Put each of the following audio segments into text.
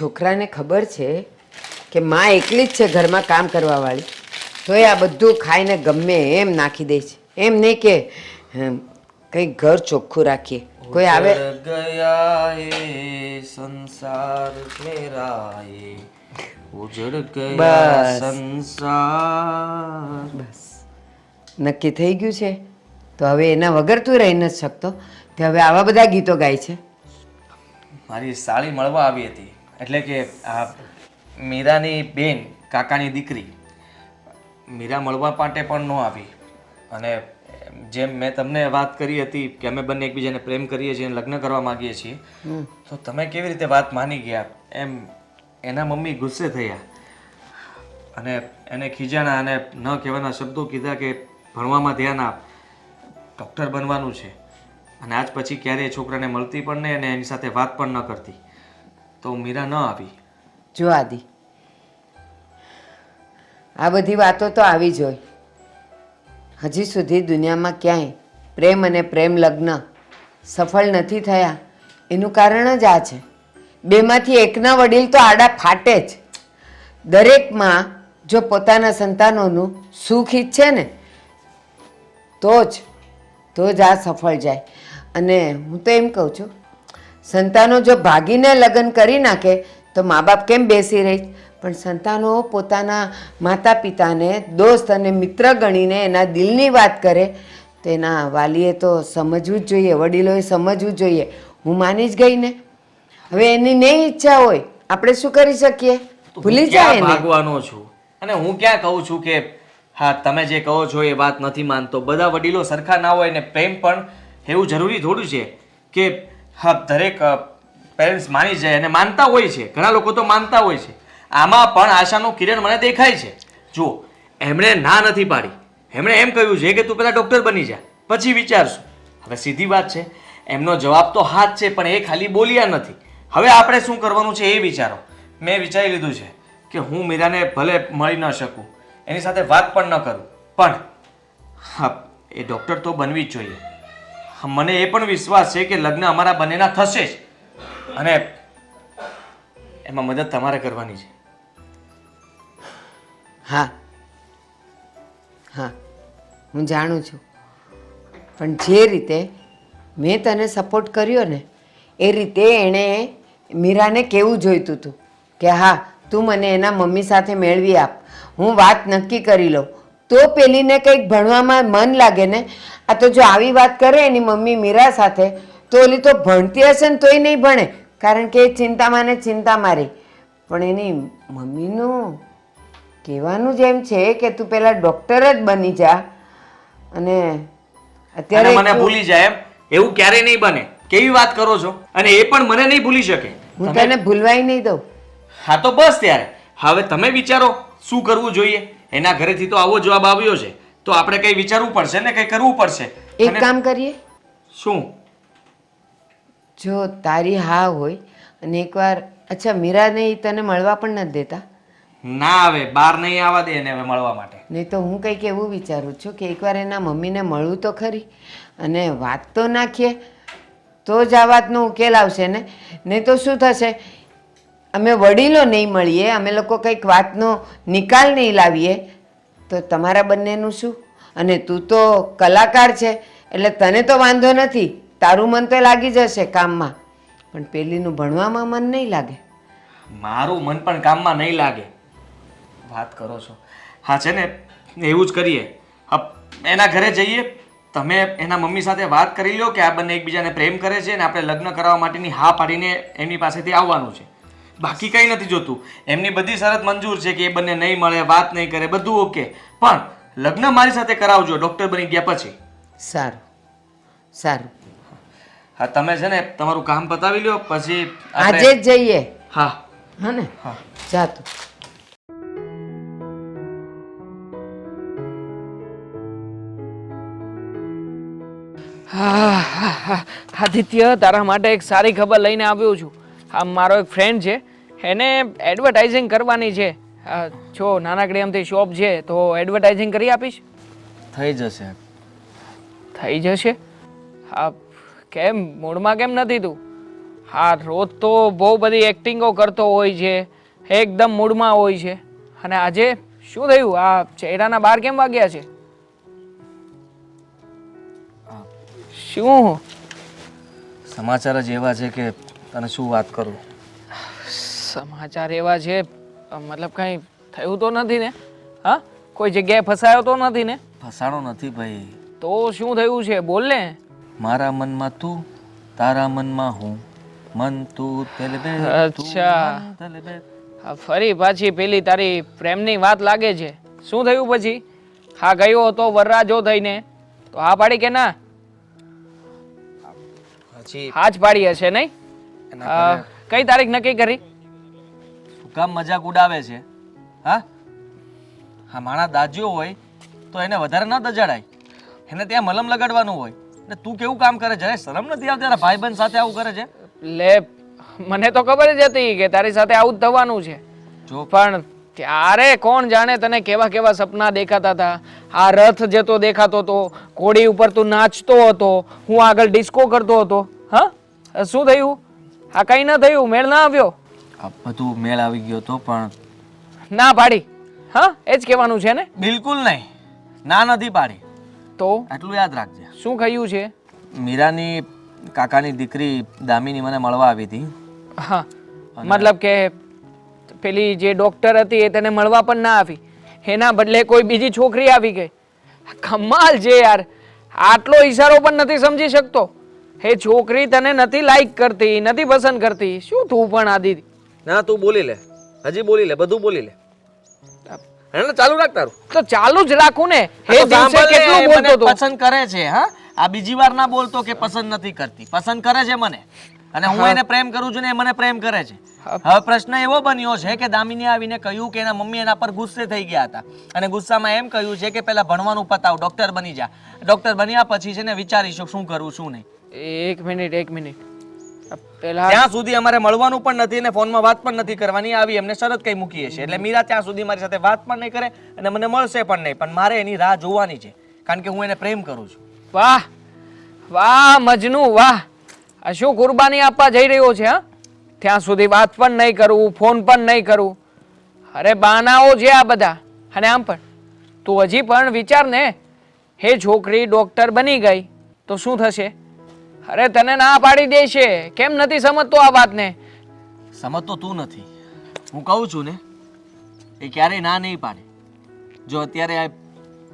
છોકરાને ખબર છે કે માં એકલી જ છે ઘરમાં કામ કરવાવાળી. તોય આ બધું ખાઈને ગમે એમ નાખી દે છે. એમ નહીં કે કંઈ ઘર ચોખ્ખું રાખીએ. કોઈ આવે ગયા એ સંસાર મેરા એ ઉજળ ગયા બસ. સંસાર. બસ. નક્કી થઈ ગયું છે? તો હવે એના વગર તું રહી નથી શકતો. તે હવે આવા બધા ગીતો ગાય છે. મારી સાળી મળવા આવી હતી. એટલે કે આ મીરાની બેન કાકાની દીકરી મીરા મળવા માટે પણ ન આવી. અને જેમ મેં તમને વાત કરી હતી કે અમે બંને એકબીજાને પ્રેમ કરીએ છીએ અને લગ્ન કરવા માંગીએ છીએ તો તમે કેવી રીતે વાત માની ગયા? એમ એના મમ્મી ગુસ્સે થયા. અને એને ખીજાણા અને ન કહેવાના શબ્દો કીધા કે ભણવામાં ધ્યાન આપ. ડૉક્ટર બનવાનું છે. અને આજ પછી ક્યારેય છોકરાને મળતી પણ નહીં અને એની સાથે વાત પણ ન કરતી. તો મીરા ન આવી. જો આદિ, આ બધી વાતો તો આવી જ હોય. હજી સુધી દુનિયામાં ક્યાંય પ્રેમ અને પ્રેમ લગ્ન સફળ નથી થયા, એનું કારણ જ આ છે. બેમાંથી એકના વડીલ તો આડા ફાટે જ. દરેકમાં જો પોતાના સંતાનોનું સુખ ઈચ્છે ને, તો જ તો જ આ સફળ જાય. અને હું તો એમ કહું છું સંતાનો જો ભાગીને લગ્ન કરી નાખે તો મા બાપ કેમ બેસી રહી? પણ સંતાનો પોતાના માતા પિતાને દોસ્ત અને મિત્ર ગણીને એના દિલની વાત કરે તો એના વાલીએ તો સમજવું જ જોઈએ વડીલોએ સમજવું જ જોઈએ. હું માની જ ગઈ ને. હવે એની નહીં ઈચ્છા હોય આપણે શું કરી શકીએ? ભૂલી જાય ભાગવાનો છું? અને હું ક્યાં કહું છું કે હા તમે જે કહો છો એ વાત નથી માનતો. બધા વડીલો સરખા ના હોય ને પ્રેમ પણ એવું જરૂરી થોડું છે કે હા દરેક પેરેન્ટ્સ માની જાય અને માનતા હોય છે. ઘણા લોકો તો માનતા હોય છે. આમાં પણ આશાનું કિરણ મને દેખાય છે. જુઓ, એમણે ના નથી પાડી. એમણે એમ કહ્યું છે કે તું પહેલાં ડૉક્ટર બની જા, પછી વિચારશું. હવે સીધી વાત છે. એમનો જવાબ તો હાથ છે, પણ એ ખાલી બોલ્યા નથી. હવે આપણે શું કરવાનું છે એ વિચારો. મેં વિચારી લીધું છે કે હું મીરાને ભલે મળી ન શકું, એની સાથે વાત પણ ન કરું. પણ હા એ ડૉક્ટર તો બનવી જ જોઈએ. મને એ પણ વિશ્વાસ છે કે લગ્ન અમારા બંનેના થશે જ. અને એમાં મદદ તમારે કરવાની છે. હા. હા. હું જાણું છું. પણ જે રીતે મેં તને સપોર્ટ કર્યો ને, એ રીતે એણે મીરાને કેવું જોઈતું હતું કે હા, તું મને એના મમ્મી સાથે મેળવી આપ. હું વાત નક્કી કરી લઉં. તો પેલીને કંઈક ભણવામાં મન લાગે ને? આ તો જો આવી વાત કરે એની મમ્મી મીરા સાથે તો ઓલી તો ભણતી હશે ને તોય નહીં ભણે. કારણ કે એ ચિંતામાં ને ચિંતા મારી પણ એની મમ્મીનું કહેવાનું જ એમ છે કે તું પેલા ડોક્ટર જ બની જા. અને અને અત્યારે મને ભૂલી જાય એમ. એવું ક્યારેય નહીં બને. કેવી વાત કરો છો? અને એ પણ મને નહીં ભૂલી શકે. હું તને ભૂલવાય નહીં દઉં. હા તો બસ ત્યારે. હવે તમે વિચારો શું કરવું જોઈએ? એના ઘરેથી તો આવો જવાબ આવ્યો છે. તો આપણે કંઈ વિચારવું પડશે ને? કંઈ કરવું પડશે? એક અને કામ કરીએ. શું? જો તારી હા હોય અને એકવાર અચ્છા મીરાને ઈ તને મળવા પણ નથી દેતા? ના આવે બહાર નહીં આવવા દે એને હવે મળવા માટે. નહીં તો હું કંઈક એવું વિચારું છું કે એકવાર એના મમ્મીને મળવું તો ખરી. અને વાત તો નાખીએ તો જ આ વાતનો ઉકેલ આવશે ને? નહીં તો શું થશે? અમે વડીલો નહીં મળીએ, અમે લોકો કંઈક વાતનો નિકાલ નહીં લાવીએ, તો તમારા બંનેનું શું? અને તું તો કલાકાર છે, એટલે તને તો વાંધો નથી, તારું મન તો લાગી જશે કામમાં. પણ પેલીનું ભણવામાં મન નહીં લાગે. મારું મન પણ કામમાં નહીં લાગે. વાત કરો છો. હા, છે ને, એવું જ કરીએ. એના ઘરે જઈએ. તમે એના મમ્મી સાથે વાત કરી લો કે આ બંને એકબીજાને પ્રેમ કરે છે અને આપણે લગ્ન કરવા માટેની હા પાડીને એમની પાસેથી આવવાનું છે. બાકી કંઈ નથી જોતું. એમની બધી શરત મંજૂર છે કે એ બંને નહીં મળે વાત નહીં કરે બધું ઓકે. પણ લગ્ન મારી સાથે કરાવજો ડૉક્ટર બની ગયા પછી. સારું. સારું. હા તમે છે ને તમારું કામ પતાવી લો પછી આપણે- આજે જ જઈએ. હા. હા ને? હા. જા તું. હા, હા, હા. આદિત્ય તારા માટે એક સારી ખબર લઈને આવ્યો છું. આ મારો એક ફ્રેન્ડ છે એને એડવર્ટાઇઝિંગ કરવાની છે. જો નાનકડી આમથી શોપ છે તો એડવર્ટાઇઝિંગ કરી આપીશ? થઈ જશે. થઈ જશે? હા કેમ મૂડમાં કેમ નથી તું? હા રોજ તો બહુ બધી એક્ટિંગો કરતો હોય છે એકદમ મૂડમાં હોય છે. અને આજે શું થયું? આ ચહેરાના બાર કેમ વાગ્યા છે? શું? સમાચાર જ એવા છે કે તને શું વાત કરું? સમાચાર એવા છે મતલબ કંઈ થયું તો નથી ને? હા? કોઈ જગ્યાએ ફસાયો તો નથી ને? ફસાણો નથી ભાઈ. તો શું થયું છે? બોલ ને. મારા મનમાં તું તારા મનમાં હું. મન તું તલબે અચ્છા. મન ફરી પાછી પેલી તારી પ્રેમની વાત લાગે છે. શું થયું પછી? હા ગયો હતો વરરાજો થઈને. તો હા પાડી કે ના? હજી હા જ પાડી હશે નહીં? અ, કઈ તારીખ નક્કી કરી? શું કામ મજાક ઉડાવે છે. હા? હા માણા દાજ્યો હોય તો એને વધારે ન દજાડાય. એને ત્યાં મલમ લગાડવાનું હોય. ને તું કેવું કામ કરે? છે શરમ નથી આવતી તારા ભાઈબંધ સાથે આવું કરે છે? લે મને તો ખબર જ હતી કે તારી સાથે આવું જ થવાનું છે. જો પણ ત્યારે કોણ જાણે તને કેવા કેવા સપના દેખાતા હતા? આ રથ જતો દેખાતો હતો કોડી ઉપર તું નાચતો હતો હું આગળ ડિસ્કો કરતો હતો. હા? શું થયું? આ કઈ ન થયું મેળ ના આવ્યો. આ બધું મેળ આવી ગયો તો પણ ના પાડી. હા એ જ કહેવાનું છે ને? બિલકુલ નહીં. ના નથી પાડી. તો? આટલું યાદ રાખજે. શું કહ્યું છે? મીરાની કાકાની દીકરી દામિની મને મળવા આવી હતી. હા. મતલબ કે પેલી જે ડોક્ટર હતી એ તેને મળવા પણ ના આવી. એના બદલે કોઈ બીજી છોકરી આવી ગઈ. કમાલ છે યાર. આટલો ઈશારો પણ નથી સમજી શકતો. એ છોકરી તને નથી લાઈક કરતી નથી પસંદ કરતી. શું તું પણ આદિ ના તું બોલી લે. હજી બોલી લે બધું બોલી લે. એને ચાલુ રાખ તારું. તો ચાલુ જ રાખું ને. હે દિવસે કેટલું બોલતો તો? પસંદ કરે છે હા? આ બીજી વાર ના બોલતો કે પસંદ નથી કરતી. પસંદ કરે છે મને. અને હું એને પ્રેમ કરું છું ને એ મને પ્રેમ કરે છે. હવે પ્રશ્ન એવો બન્યો છે કે દામિની આવીને કહ્યું કે એના મમ્મી એના પર ગુસ્સે થઈ ગયા હતા. અને ગુસ્સામાં એમ કહ્યું છે કે પેલા ભણવાનું પતાવ ડોક્ટર બની જા. ડોક્ટર બન્યા પછી છે ને વિચારીશું શું કરવું શું નહીં. એક મિનિટ એક મિનિટ. પેલા ત્યાં સુધી અમારે મળવાનું પણ નથી અને ફોનમાં વાત પણ નથી કરવાની. આવી એમને શરત કઈ મૂકીએ છે એટલે મીરા ત્યાં સુધી મારી સાથે વાત પણ નહીં કરે અને મને મળશે પણ નહીં. પણ મારે એની રાહ જોવાની છે. કારણ કે હું એને પ્રેમ કરું છું. વાહ વાહ મજનુ વાહ. આ શું કુરબાની આપવા જઈ રહ્યો છે હા? ત્યાં સુધી વાત પણ નહીં કરવું ફોન પણ નહીં કરવું અરે બાનાઓ છે આ બધા. અને આમ પણ. તું હજી પણ વિચાર ને. હે છોકરી ડોક્ટર બની ગઈ. તો શું થશે? અરે તને ના પાડી દેશે કેમ નથી સમજતો આ વાતને? સમજતો તું નથી. હું કહું છું ને એ ક્યારેય ના નહીં પાડે. જો અત્યારે આ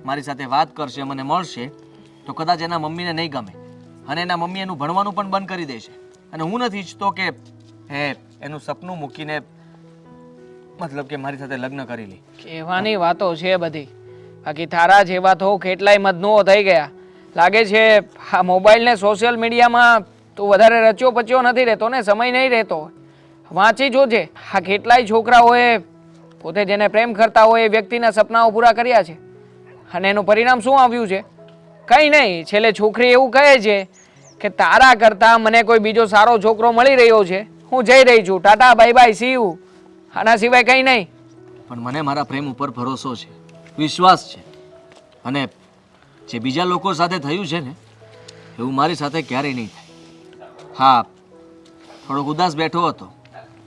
મારી સાથે વાત કરશે મને મળશે તો કદાચ એના મમ્મીને નહીં ગમે. અને એના મમ્મી એનું ભણવાનું પણ બંધ કરી દેશે. અને હું નથી ઈચ્છતો કે હે એનું સપનું મૂકીને મતલબ કે મારી સાથે લગ્ન કરી લે. કહેવાની વાતો છે બધી. બાકી તારા જેવા તો કેટલાય મધનુઓ થઈ ગયા. લાગે છે આ મોબાઈલને સોશિયલ મીડિયામાં તું વધારે રચ્યો પચ્યો નથી રહેતો ને, સમય નહીં રહેતો વાંચી જોજે. આ કેટલાય છોકરાઓએ પોતે જેને પ્રેમ કરતા હોય એ વ્યક્તિના સપનાઓ પૂરા કર્યા છે. અને એનું પરિણામ શું આવ્યું છે? કંઈ નહીં. છેલ્લે છોકરી એવું કહે છે કે, તારા કરતાં મને કોઈ બીજો સારો છોકરો મળી રહ્યો છે. હું જઈ રહી છું. Tata, bye bye see you આના સિવાય કંઈ નહીં. પણ મને મારા પ્રેમ ઉપર ભરોસો છે. વિશ્વાસ છે. અને જે બીજા લોકો સાથે થયું છે ને, એવું મારી સાથે ક્યારેય નહીં થાય. હા, થોડોક ઉદાસ બેઠો હતો.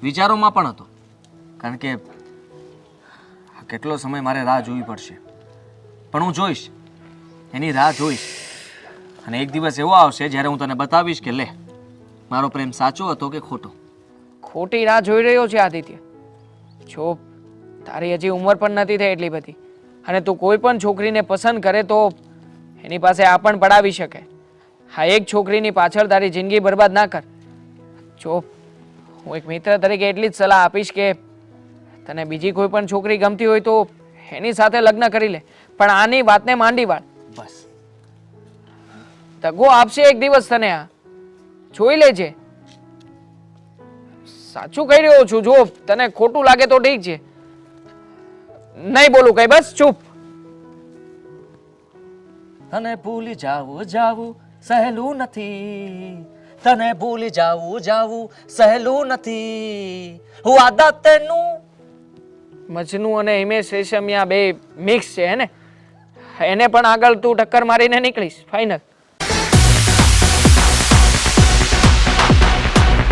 વિચારોમાં પણ હતો. કારણ કે કેટલો સમય મારે રાહ જોવી પડશે. પણ હું જોઈશ. એની રાહ જોઈશ. અને એક દિવસ એવો આવશે જ્યારે હું તને બતાવીશ કે લે, મારો પ્રેમ સાચો હતો કે ખોટો? ખોટી રાહ જોઈ રહ્યો છે આદિત્ય. જો, તારી હજી ઉંમર પણ નથી થઈ એટલી બધી. અને તું કોઈ પણ છોકરીને પસંદ કરે તો એની પાસે આ પણ પડાવી શકે. હા એક છોકરીની પાછળ તારી જિંદગી બરબાદ ના કર. જો હું એક મિત્ર તરીકે એટલી જ સલાહ આપીશ કે તને બીજી કોઈ પણ છોકરી ગમતી હોય તો એની સાથે લગ્ન કરી લે. પણ આની વાતને માંડી વાળ. બસ. તગો આપશે એક દિવસ તને આ. જોઈ લેજે. સાચું કહી રહ્યો છું જો તને ખોટું લાગે તો ઠીક છે. નહીં બોલું કઈ બસ ચૂપ. તને ભૂલી જાવું જાવું સહેલું નથી. તને ભૂલી જાવું જાવું સહેલું નથી. હું આદા તેનું મજનુ અને હિમેશ રેશમિયા બે મિક્સ છે ને? એને પણ આગળ તું ટક્કર મારીને નીકળીશ ફાઇનલ